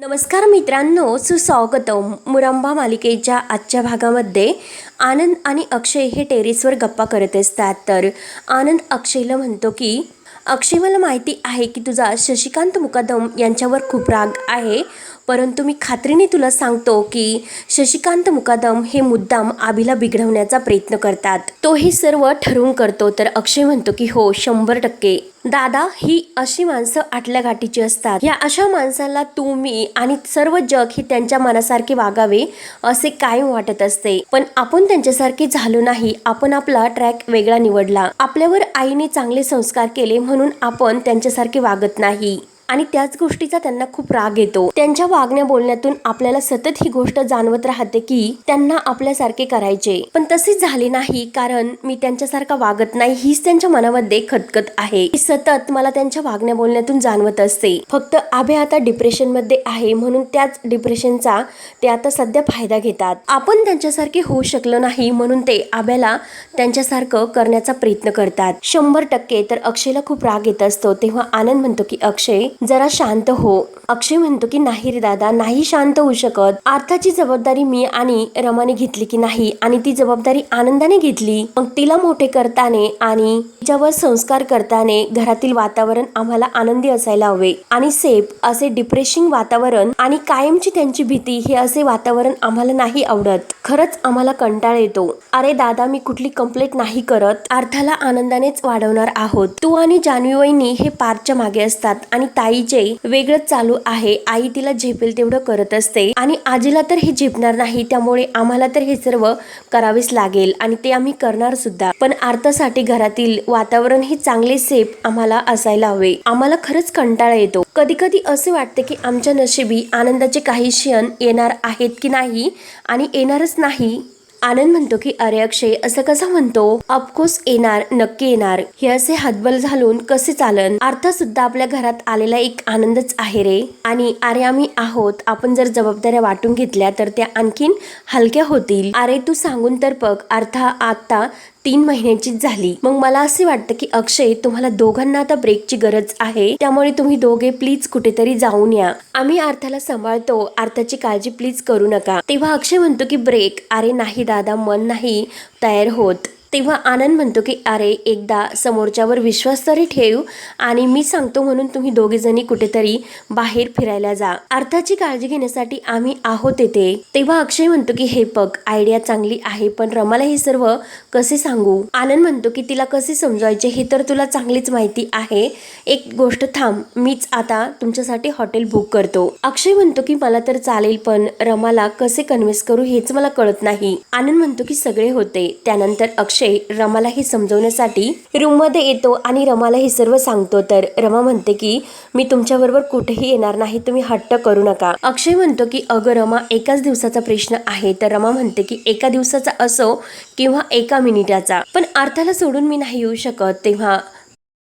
नमस्कार मित्रांनो सुस्वागतम. मुरंबा मालिकेच्या आजच्या भागामध्ये आनंद आणि अक्षय हे टेरेसवर गप्पा करत असतात. तर आनंद अक्षयला म्हणतो की अक्षय मला माहिती आहे की तुझा शशिकांत मुकादम यांच्यावर खूप राग आहे. परंतु मी खात्रीने तुला सांगतो की शशिकांत मुकादम हे मुद्दाम आबीला बिघडवण्याचा प्रयत्न करतात. तो हे सर्व ठरवून करतो तर अक्षय म्हणतो की हो शंभर टक्के. दादा ही अशी माणसं आटल्या गाठीची असतात. या अशा माणसाला तू मी आणि सर्व जग हे त्यांच्या मनासारखे वागावे असे कायम वाटत असते. पण आपण त्यांच्यासारखे झालो नाही आपण आपला ट्रॅक वेगळा निवडला. आपल्यावर आईने चांगले संस्कार केले म्हणून आपण त्यांच्यासारखे वागत नाही. आणि त्याच गोष्टीचा त्यांना खूप राग येतो. त्यांच्या वागण्या बोलण्यातून आपल्याला सतत ही गोष्ट जाणवत राहते की त्यांना आपल्यासारखे करायचे. पण तसेच झाले नाही कारण मी त्यांच्यासारखा वागत नाही हीच त्यांच्या मनामध्ये खतखत आहे. सतत मला त्यांच्या वागण्या बोलण्यातून जाणवत असते. फक्त आभे आता डिप्रेशनमध्ये आहे म्हणून त्याच डिप्रेशनचा ते आता सध्या फायदा घेतात. आपण त्यांच्यासारखे होऊ शकलो नाही म्हणून ते आभ्याला त्यांच्यासारखं करण्याचा प्रयत्न करतात. शंभर टक्के तर अक्षयला खूप राग येत असतो तेव्हा आनंद म्हणतो की अक्षय जरा शांत हो. अक्षय म्हणतो की नाही रे दादा नाही शांत होऊ शकत. अर्थाची जबाबदारी मी आणि रमाने घेतली की नाही आणि ती जबाबदारी आनंदाने घेतली. मग तिला मोठे करताने आणि तिच्यावर संस्कार करताने घरातील वातावरण आम्हाला आनंदी असायला हवे. आणि सेफ असे डिप्रेशिंग वातावरण आणि कायमची त्यांची भीती हे असे वातावरण आम्हाला नाही आवडत. खरंच आम्हाला कंटाळा येतो. अरे दादा मी कुठली कंप्लेंट नाही करत. अर्थाला आनंदानेच वाढवणार आहोत. तू आणि जान्हवी वहिनी हे पारच्या मागे असतात आणि आईचे वेगळंच चालू आहे. आई तिला झेपेल तेवढं करत असते आणि आजीला तर हे झेपणार नाही त्यामुळे आम्हाला तर हे सर्व करावेच लागेल आणि ते आम्ही करणार सुद्धा. पण आर्थासाठी घरातील वातावरण हे चांगले सेफ आम्हाला असायला हवे. आम्हाला खरंच कंटाळा येतो. कधी कधी असे वाटते की आमच्या नशिबी आनंदाचे काही क्षण येणार आहेत की नाही आणि येणारच नाही. आनंद म्हणतो की अरे अक्षय असं कसं म्हणतो? अपकोस येणार नक्की येणार. हे असे हातबल घालून कसे चालन? अर्थात सुद्धा आपल्या घरात आलेला एक आनंदच आहे रे. आणि अरे आम्ही आहोत. आपण जर जबाबदाऱ्या वाटून घेतल्या तर त्या आणखीन हलक्या होतील. अरे तू सांगून तर बघ. अर्था आता तीन महिन्यांचीच झाली. मग मला असे वाटतं की अक्षय तुम्हाला दोघांना आता ब्रेकची गरज आहे. त्यामुळे तुम्ही दोघे प्लीज कुठेतरी जाऊन या. आम्ही अर्थाला सांभाळतो. अर्थाची काळजी प्लीज करू नका. तेव्हा अक्षय म्हणतो की ब्रेक अरे नाही दादा मन नाही. तयार होत. तेव्हा आनंद म्हणतो की अरे एकदा समोरच्यावर विश्वास तरी ठेव आणि मी सांगतो म्हणून तुम्ही दोघेजणी कुठेतरी बाहेर फिरायला जा. अर्थाची काळजी घेण्यासाठी आम्ही आहोत येथे. तेव्हा अक्षय म्हणतो की हे बघ आयडिया चांगली आहे पण रमाला हे सर्व कसे सांगू? आनंद म्हणतो की तिला कसे समजवायचे हे तर तुला चांगलीच माहिती आहे. एक गोष्ट थांब मीच आता तुमच्यासाठी हॉटेल बुक करतो. अक्षय म्हणतो की मला तर चालेल पण रमाला कसे कन्व्हिन्स करू हेच मला कळत नाही. आनंद म्हणतो की सगळे होते. त्यानंतर अक्षय रमाला हे समजवण्यासाठी रूममध्ये येतो आणि रमाला हे सर्व सांगतो. तर रमा म्हणते की मी तुमच्याबरोबर कुठेही येणार नाही तुम्ही हट्ट करू नका. अक्षय म्हणतो की अगं रमा एकाच दिवसाचा प्रश्न आहे. तर रमा म्हणते की एका दिवसाचा असो किंवा एका मिनिटाचा. पण अर्थाला सोडून मी नाही येऊ शकत. तेव्हा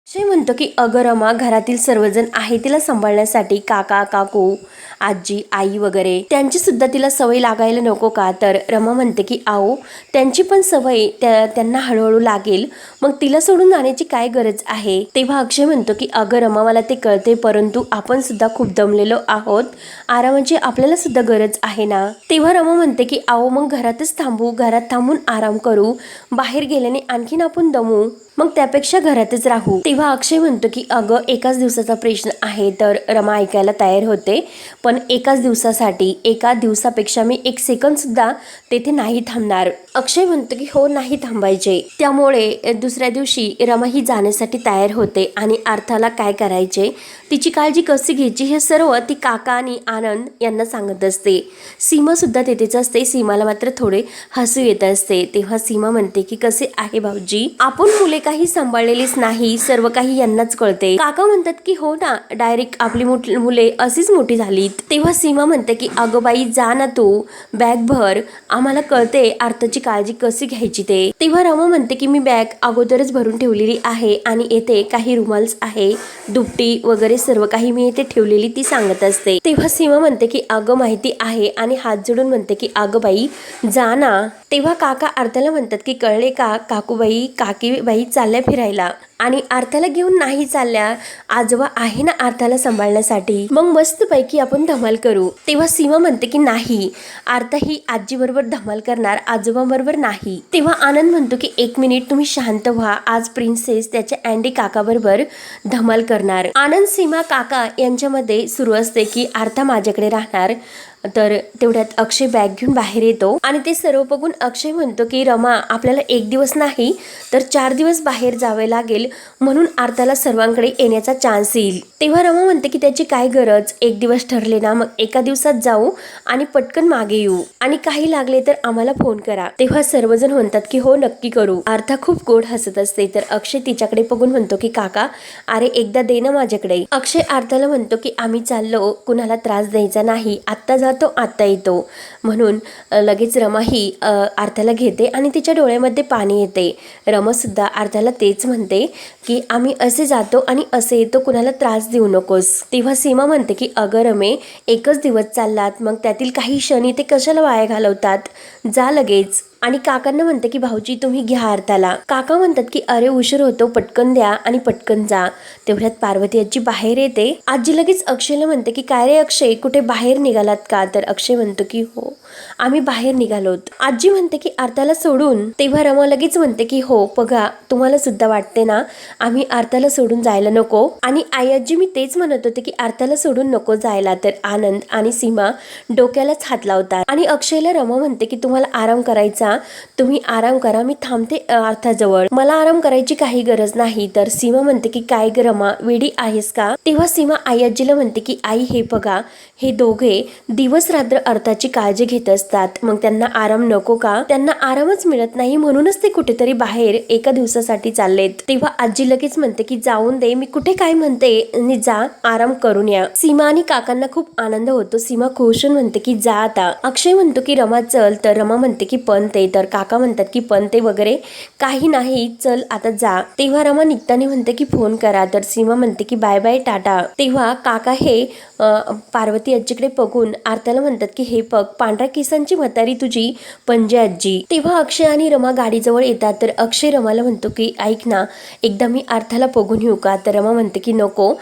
अक्षय म्हणतो की अगरमा घरातील सर्वजण आहे तिला सांभाळण्यासाठी काका काकू आजी आई वगैरे. त्यांची सुद्धा तिला सवय लागायला नको का? तर रमा म्हणते की आओ त्यांची पण सवय त्या त्यांना हळूहळू लागेल. मग तिला सोडून जाण्याची काय गरज आहे? तेव्हा अक्षय म्हणतो की अगं रमा मला ते कळते परंतु आपण सुद्धा खूप दमलेलो आहोत. आरामाची आपल्याला सुद्धा गरज आहे ना? तेव्हा रमा म्हणते की आओ मग घरातच थांबू. घरात थांबून आराम करू. बाहेर गेल्याने आणखीन आपण दमू. मग त्यापेक्षा घरातच राहू. तेव्हा अक्षय म्हणतो की अगं एकाच दिवसाचा प्रश्न आहे तर रमा ऐकायला तयार होते. पण एकाच दिवसासाठी एका दिवसापेक्षा मी एक सेकंद सुद्धा तेथे नाही थांबणार. अक्षय म्हणतो की हो नाही थांबायचे. त्यामुळे दुसऱ्या दिवशी रमा ही जाण्यासाठी तयार होते आणि अर्थाला काय करायचे? तिची काळजी कशी घ्यायची? हे सर्व ती काका आणि आनंद यांना सांगत असते. सीमा सुद्धा तेथेच असते. सीमाला मात्र थोडे हसू येत असते. तेव्हा सीमा म्हणते की कसे आहे भाऊजी? आपण मुले काही सांभाळलेलीच नाही. सर्व काही यांनाच कळते. काका म्हणतात की हो ना. डायरेक्ट आपली मुले अशीच मोठी झालीत. तेव्हा सीमा म्हणते की अगं बाई जा ना तू. बॅग भर. आम्हाला कळते अर्थाची काळजी कशी घ्यायची ते? तेव्हा रमा म्हणते की मी बॅग अगोदरच भरून ठेवलेली आहे आणि येथे काही रुमाल्स आहे. दुपटी वगैरे सर्व काही मी येथे ठेवलेली ती सांगत असते. तेव्हा सीमा म्हणते की अगं माहिती आहे. आणि हात जोडून म्हणते की अगं बाई जा ना. तेव्हा काका अर्थाला म्हणतात की कळले का काकूबाई काकीबाई चालल्या फिरायला? आणि आर्थाला घेऊन नाही चालल्या आजोबा आहे ना आर्थाला सांभाळण्यासाठी. मग मस्तपैकी आपण धमाल करू. तेव्हा सीमा म्हणते की नाही. आर्था ही आजीबरोबर धमाल करणार आजोबांबरोबर नाही. तेव्हा आनंद म्हणतो की एक मिनिट तुम्ही शांत व्हा. आज प्रिन्सेस त्याच्या अँडी काकाबरोबर धमाल करणार. आनंद सीमा काका यांच्यामध्ये सुरू असते की आर्था माझ्याकडे राहणार. तर तेवढ्यात अक्षय बॅग घेऊन बाहेर येतो. आणि ते सर्व बघून अक्षय म्हणतो की रमा आपल्याला एक दिवस नाही तर चार दिवस बाहेर जावे लागेल म्हणून आर्थाला सर्वांकडे येण्याचा चान्स येईल. तेव्हा रमा म्हणते की त्याची काय गरज? एक दिवस ठरले ना मग एका दिवसात जाऊ आणि पटकन मागे येऊ. आणि काही लागले तर आम्हाला फोन करा. तेव्हा सर्वजण म्हणतात की हो नक्की करू. आर्था खूप गोड हसत असते तर अक्षय तिच्याकडे बघून म्हणतो की काका अरे एकदा दे ना माझ्याकडे. अक्षय आर्थाला म्हणतो की आम्ही चाललो कुणाला त्रास द्यायचा नाही आत्ता तो आत्ता येतो. म्हणून लगेच रमा ही अ, आर्थाला घेते आणि तिच्या डोळ्यामध्ये पाणी येते. रमासुद्धा आर्थाला तेच म्हणते की आम्ही असे जातो आणि असे येतो कुणाला त्रास देऊ नकोस. तेव्हा सीमा म्हणते की अगं रमे एकच दिवस चाललात मग त्यातील काही क्षणी ते कशाला वाया घालवतात? जा लगेच. आणि काकांना म्हणते की भाऊजी तुम्ही घ्या आरताला. काका म्हणतात की अरे उशीर होतो पटकन द्या आणि पटकन जा. तेवढ्यात पार्वती आजी बाहेर येते. आजी लगेच अक्षयला म्हणते की काय रे अक्षय कुठे बाहेर निघालात का? तर अक्षय म्हणतो की हो आम्ही बाहेर निघालोत. आजी म्हणते की आरताला सोडून. तेव्हा रमा लगेच म्हणते की हो बघा तुम्हाला सुद्धा वाटते ना आम्ही आरताला सोडून जायला नको. आणि आई आजी मी तेच म्हणत होते की आरताला सोडून नको जायला. तर आनंद आणि सीमा डोक्यालाच हात लावतात. आणि अक्षयला रमा म्हणते की तुम्हाला आराम करायचा तुम्ही आराम करा. मी थांबते अर्थाजवळ. मला आराम करायची काही गरज नाही. तर सीमा म्हणते की काय ग रमा वेडी आहेस का? तेव्हा सीमा आई आजीला म्हणते की आई हे बघा हे दोघे दिवस रात्र अर्थाची काळजी घेत असतात. मग त्यांना आराम नको का? त्यांना आरामच मिळत नाही. म्हणूनच ते कुठेतरी बाहेर एका दिवसासाठी चाललेत. तेव्हा आजी लगेच म्हणते की जाऊन दे. मी कुठे काय म्हणते? आणि जा. आराम करून या. सीमा आणि काकांना खूप आनंद होतो. सीमा खुश म्हणते की जा आता. अक्षय म्हणतो की रमा चल. तर रमा म्हणते की पण ते तर काका म्हणतात की पण ते वगैरे काही नाही चल आता जा. तेव्हा रमा निघताना म्हणते की फोन करा. तर सीमा म्हणते की बाय बाय टाटा. तेव्हा काका हे पार्वती आजीकडे बघून आरत्याला म्हणतात की हे बघ पांढऱ्या केसांची म्हातारी तुझी पंजे आजी. तेव्हा अक्षय आणि रमा गाडीजवळ येतात तर अक्षय रमाला म्हणतो की ऐक ना एकदा मी आर्थाला बघून येऊ का? तर रमा म्हणते की नको.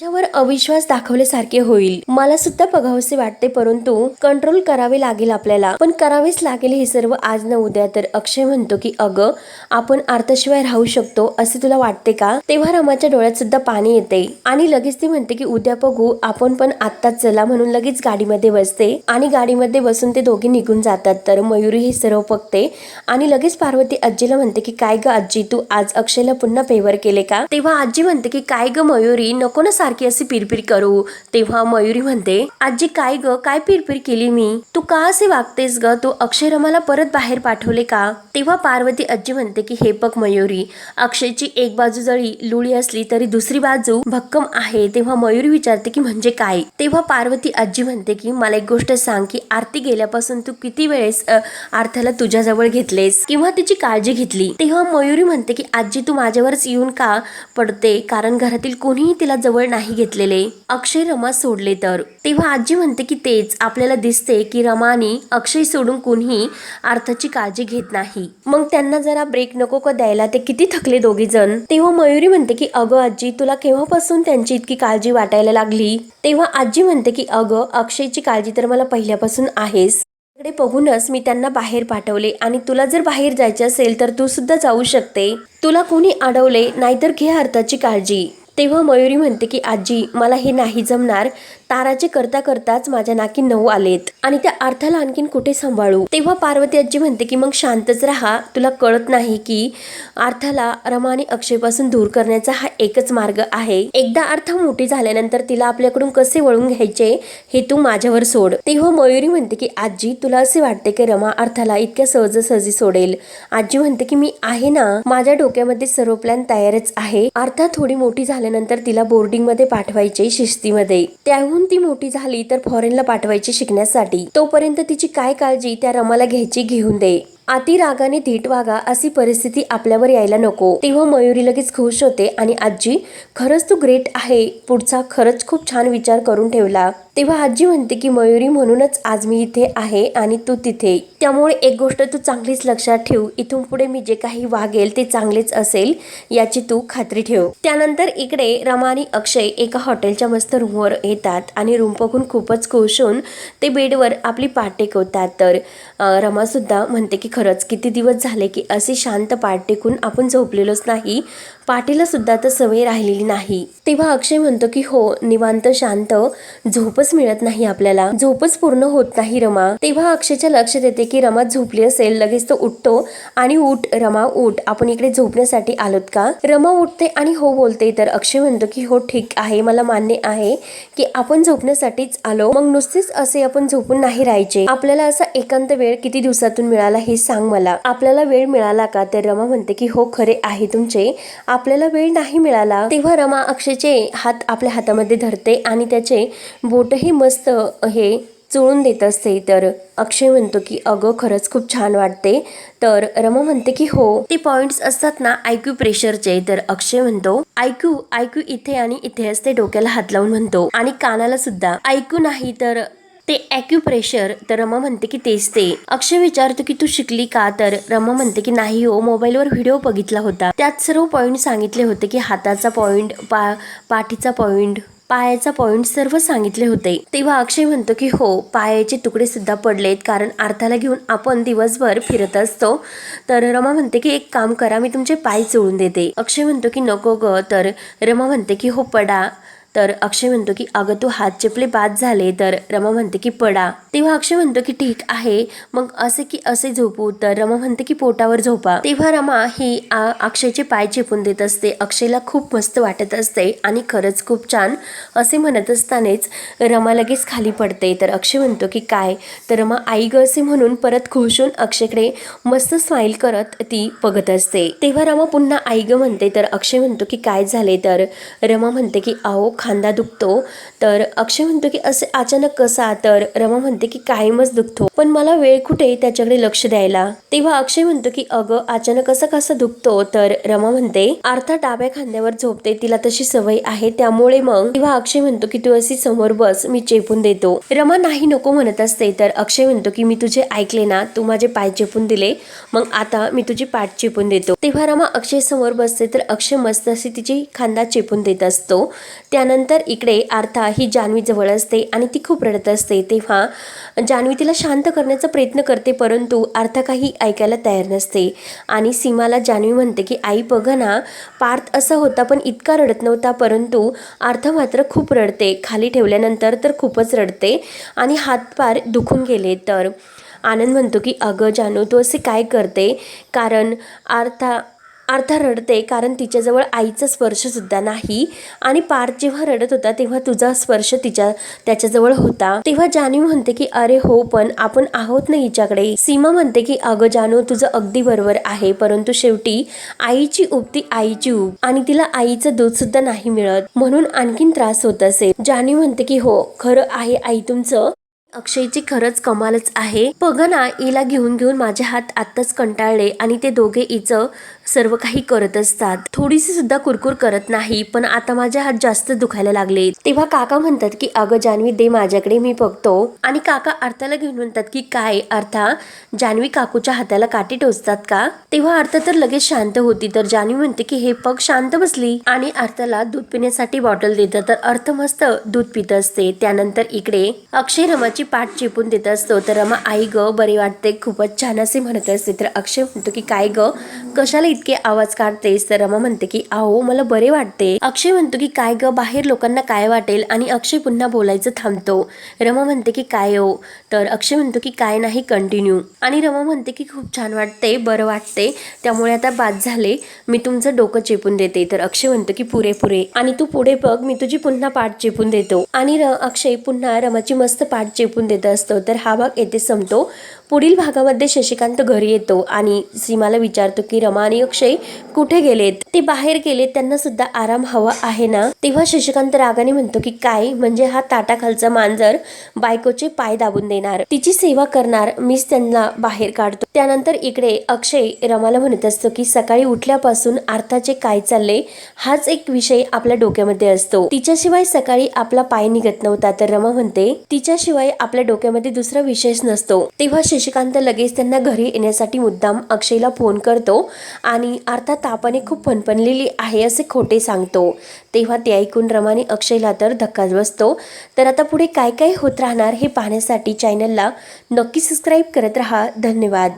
माझ्यावर अविश्वास दाखवल्यासारखे होईल. मला सुद्धा बघावसे वाटते परंतु कंट्रोल करावे लागेल आपल्याला. पण करावेच लागेल हे सर्व आज न उद्या. तर अक्षय म्हणतो की अगं आपण आर्थशिवाय राहू शकतो असे तुला वाटते का? तेव्हा रमाच्या डोळ्यात सुद्धा पाणी येते. आणि लगेच ती म्हणते की उद्या बघू आपण पण आत्ताच चला. म्हणून लगेच गाडीमध्ये बसते. आणि गाडीमध्ये बसून ते दोघे निघून जातात. तर मयुरी हे सर्व बघते. आणि लगेच पार्वती आजीला म्हणते की काय ग आजी तू आज अक्षयला पुन्हा फेवर केले का? तेव्हा आजी म्हणते की काय ग मयुरी नको ना सारखी अशी पिरपिर करू. तेव्हा मयुरी म्हणते आजी काय ग? काय पिरपिर केली मी? तू का असे वागतेस ग? तू अक्षय रमाला परत बाहेर पाठवले का? तेव्हा पार्वती आजी म्हणते की हे बघ मयुरी अक्षयची एक बाजू जरी लुळी असली तरी दुसरी बाजू भक्कम आहे. तेव्हा मयुरी विचारते की म्हणजे काय? तेव्हा पार्वती आजी म्हणते की मला एक गोष्ट सांग की आरती गेल्यापासून तू किती वेळेस आर्थाला तुझ्याजवळ घेतलेस किंवा तिची काळजी घेतली? तेव्हा मयुरी म्हणते की आजी तू माझ्यावरच येऊन का पडते? कारण घरातील कोणीही तिला जवळ नाही घेतलेले. अक्षय रमा सोडले तर. तेव्हा आजी म्हणते की तेच. आपल्याला दिसते की रमानी अक्षय सोडून कुणीही अर्थाची काळजी घेत नाही. मग त्यांना जरा ब्रेक नको का द्यायला? ते किती थकले दोघे जण तेव्हा मयुरी म्हणते की अगं आजी तुला केव्हापासून त्यांची इतकी काळजी वाटायला लागली? तेव्हा आजी म्हणते की अगं अक्षयची काळजी तर मला पहिल्यापासून आहेस कडे बघूनच मी त्यांना बाहेर पाठवले आणि तुला जर बाहेर जायचे असेल तर तू सुद्धा जाऊ शकते. तुला कोणी अडवले नाहीतर घे अर्थाची काळजी. तेव्हा मयुरी म्हणते की आजी मला हे नाही जमणार. ताराचे करता करताच माझ्या नाकी नऊ आलेत आणि त्या अर्थाला आणखीन कुठे सांभाळू? तेव्हा पार्वती आजी म्हणते की मग शांतच राहा. तुला कळत नाही की अर्थाला रमा आणि अक्षयपासून दूर करण्याचा हा एकच मार्ग आहे. एकदा अर्थ मोठी झाल्यानंतर तिला आपल्याकडून कसे वळून घ्यायचे हे तू माझ्यावर सोड. तेव्हा मयुरी म्हणते की आजी तुला असे वाटते की रमा अर्थाला इतक्या सहजासहजी सोडेल. आजी म्हणते की मी आहे ना. माझ्या डोक्यामध्ये सर्व प्लॅन तयारच आहे. अर्थात थोडी मोठी झाल्यानंतर तिला बोर्डिंगमध्ये पाठवायचे शिस्तीमध्ये. त्याहून ती मोठी झाली तर फॉरेनला पाठवायची शिकण्यासाठी. तोपर्यंत तिची काय काळजी त्या रमाला घ्यायची घेऊन दे. अतिरागाने धीट वागा अशी परिस्थिती आपल्यावर यायला नको. तेव्हा मयुरी लगेच खुश होते आणि आजी खरंच तू ग्रेट आहे. पुढचा खरंच खूप छान विचार करून ठेवला. तेव्हा आजी म्हणते की मयुरी म्हणूनच आज मी इथे आहे आणि तू तिथे. त्यामुळे एक गोष्ट तू चांगलीच लक्षात ठेव. इथून पुढे मी जे काही वागेल ते चांगलेच असेल याची तू खात्री ठेव. त्यानंतर इकडे रमा आणि अक्षय एका हॉटेलच्या मस्त रूमवर येतात आणि रूम बघून खूपच खुश होऊन ते बेडवर आपली पाठ टेकवतात. तर रमासुद्धा रमा सुद्धा म्हणते की खरंच किती दिवस झाले की असे शांत पाठ टेकून आपण झोपलेलोच नाही? पाटीला सुद्धा तर सवय राहिलेली नाही. तेव्हा अक्षय म्हणतो की हो निवांत शांत. झोपच मिळत नाही आपल्याला. झोपच पूर्ण होत नाही रमा. तेव्हा अक्षयच्या लक्षात येते की रमा झोपली असेल लगेच तो उठतो. आणि उठ रमा उठ. आपण इकडे झोपण्यासाठी आलोत का? रमा उठते आणि हो बोलते. तर अक्षय म्हणतो की हो ठीक आहे. मला मान्य आहे की आपण झोपण्यासाठीच आलो. मग नुसतेच असे आपण झोपून नाही राहायचे. आपल्याला असा एकांत वेळ किती दिवसातून मिळाला हे सांग मला. आपल्याला वेळ मिळाला का? तर रमा म्हणते की हो खरे आहे तुमचे. आपल्याला वेळ नाही मिळाला तेव्हा रमा अक्षयचे हात आपल्या हातामध्ये धरते आणि त्याचे बोटही मस्त हे चोळून देत असते. तर अक्षय म्हणतो की अगं खरंच खूप छान वाटते. तर रमा म्हणते की हो. ते पॉइंट्स असतात ना आयक्यू प्रेशरचे तर अक्षय म्हणतो आयक्यू आयक्यू इथे आणि इथे असते डोक्याला हात लावून म्हणतो. आणि कानाला सुद्धा. ऐकू नाही तर ते ॲक्युप्रेशर तर रमा म्हणते की तेच ते. अक्षय विचारतो की तू शिकली का? तर रमा म्हणते की नाही हो मोबाईलवर व्हिडिओ बघितला होता. त्यात सर्व पॉईंट सांगितले होते की हाताचा पॉईंट पा पाठीचा पॉईंट पायाचा पॉइंट सर्व सांगितले होते. तेव्हा अक्षय म्हणतो की हो पायाचे तुकडे सुद्धा पडलेत कारण अर्थाला घेऊन आपण दिवसभर फिरत असतो. तर रमा म्हणते की एक काम करा मी तुमचे पाय चोळून देते. अक्षय म्हणतो की नको ग. तर रमा म्हणते की हो पडा. तर अक्षय म्हणतो की अगं तू हात चिपले बाद झाले. तर रमा म्हणते की पडा. तेव्हा अक्षय म्हणतो की ठीक आहे. मग असे की असे झोपू. तर रमा म्हणते की पोटावर झोपा. तेव्हा रमा ही आ- अक्षयचे पाय चेपून देत असते. अक्षयला खूप मस्त वाटत असते आणि खरंच खूप छान असे म्हणत असतानाच रमा लगेच खाली पडते. तर अक्षय म्हणतो की काय? तर रमा आई ग असे म्हणून परत खुश होऊन अक्षयकडे मस्त स्माईल करत ती बघत असते. तेव्हा रमा पुन्हा आई ग म्हणते. तर अक्षय म्हणतो की काय झाले? तर रमा म्हणते की अहो खा खांदा दुखतो. तर अक्षय म्हणतो की असे अचानक कसा? तर रमा म्हणते की कायमच दुखतो. पण मला वेळ कुठे? त्याच्याकडे लक्ष द्यायला. तेव्हा अक्षय म्हणतो की अगं अचानक असं कसं दुखतो? तर रमा म्हणते अर्थात डाव्या खांद्यावर झोपते. तिला तशी सवय आहे. त्यामुळे मग तेव्हा अक्षय म्हणतो की तू अशी समोर बस. मी चेपून देतो. रमा नाही नको म्हणत असते. तर अक्षय म्हणतो की मी तुझे ऐकले ना. तू माझे पाय चेपून दिले. मग आता मी तुझी पाठ चेपून देतो. तेव्हा रमा अक्षय समोर बसते. तर अक्षय मस्त अशी तिची खांदा चेपून देत असतो. त्यानंतर इकडे आर्था ही जान्हवीजवळ असते आणि ती खूप रडत असते. तेव्हा जान्हवी तिला शांत करण्याचा प्रयत्न करते परंतु आर्था काही ऐकायला तयार नसते. आणि सीमाला जान्हवी म्हणते की आई बघ ना पार्थ असा होता पण इतका रडत नव्हता परंतु आर्था मात्र खूप रडते. खाली ठेवल्यानंतर तर खूपच रडते आणि हातपार दुखून गेले तर. आनंद म्हणतो की अगं जानू तू असे काय करते? कारण आर्था आर्था रडते कारण तिच्याजवळ आईचा स्पर्शसुद्धा नाही. आणि पार्थ जेव्हा रडत होता तेव्हा तुझा स्पर्श तिच्या त्याच्याजवळ होता. तेव्हा जानू म्हणते की अरे हो पण आपण आहोत ना हिच्याकडे. सीमा म्हणते की अगं जानू तुझं अगदी बरोबर आहे परंतु शेवटी आईची उपती आईची उब आणि तिला आईचं दूध सुद्धा नाही मिळत म्हणून आणखीन त्रास होत असेल जानू म्हणते की हो खरं आहे आई तुमचं. अक्षयची खरंच कमालच आहे. बघ ना घेऊन घेऊन माझे हात आत्ताच कंटाळले आणि ते दोघे इचं सर्व काही करत असतात. थोडीशी सुद्धा कुरकुर करत नाही पण आता माझे हात जास्त दुखायला लागले. तेव्हा काका म्हणतात की अगं जान्हवी दे माझ्याकडे मी बघतो. आणि काका अर्थाला घेऊन म्हणतात की काय? अर्था जान्हवी काकूच्या हाताला काठी टोचतात का? तेव्हा अर्थ तर लगेच शांत होती तर जान्हवी म्हणते की हे पग शांत बसली. आणि अर्थाला दूध पिण्यासाठी बॉटल देतं तर अर्थ मस्त दूध पित असते. त्यानंतर इकडे अक्षय रमाची पाठ चिपून देत असतो. तर रमा आई ग बरे वाटते खूपच छान असे म्हणत असते. तर अक्षय म्हणतो की काय ग कशाला इतके आवाज काढतेस तर रमा म्हणते की आहो मला बरे वाटते. अक्षय म्हणतो की काय ग बाहेर लोकांना काय वाटेल? आणि अक्षय पुन्हा बोलायचं थांबतो. रमा म्हणते की काय हो? तर अक्षय म्हणतो की काय नाही कंटिन्यू आणि रमा म्हणते की खूप छान वाटते बरं वाटते. त्यामुळे आता बाद झाले. मी तुमचं डोकं चेपून देते. तर अक्षय म्हणतो की पुरे पुरे. आणि तू पुढे बघ मी तुझी पुन्हा पाठ चेपून देतो. आणि अक्षय पुन्हा रमाची मस्त पाठ चेपून देत असतो. तर हा भाग येथे संपतो. पुढील भागामध्ये शशिकांत घरी येतो आणि सीमाला विचारतो की रमा आणि अक्षय कुठे गेलेत? ते बाहेर गेलेत. त्यांना सुद्धा आराम हवा आहे ना? तेव्हा शशिकांत रागाने म्हणतो की काय? म्हणजे हा ताटाखालचा मांजर बायकोचे पाय दाबून देणार. तिची सेवा करणार. मीच त्यांना बाहेर काढतो. त्यानंतर इकडे अक्षय रमाला म्हणत असतो की सकाळी उठल्यापासून अर्थाचे काय चालले? हाच एक विषय आपल्या डोक्यामध्ये असतो. तिच्याशिवाय सकाळी आपला पाय निघत नव्हता. तर रमा म्हणते तिच्याशिवाय आपल्या डोक्यामध्ये दुसरा विषयच नसतो. तेव्हा शशिकांत लगेच त्यांना घरी येण्यासाठी मुद्दाम अक्षयला फोन करतो आणि अर्थात तापाने खूप फणफणलेली आहे असे खोटे सांगतो. तेव्हा ते ऐकून रमाने अक्षयला तर धक्काच बसतो. तर आता पुढे काय काय होत राहणार हे पाहण्यासाठी चॅनलला नक्की सबस्क्राईब करत राहा. धन्यवाद.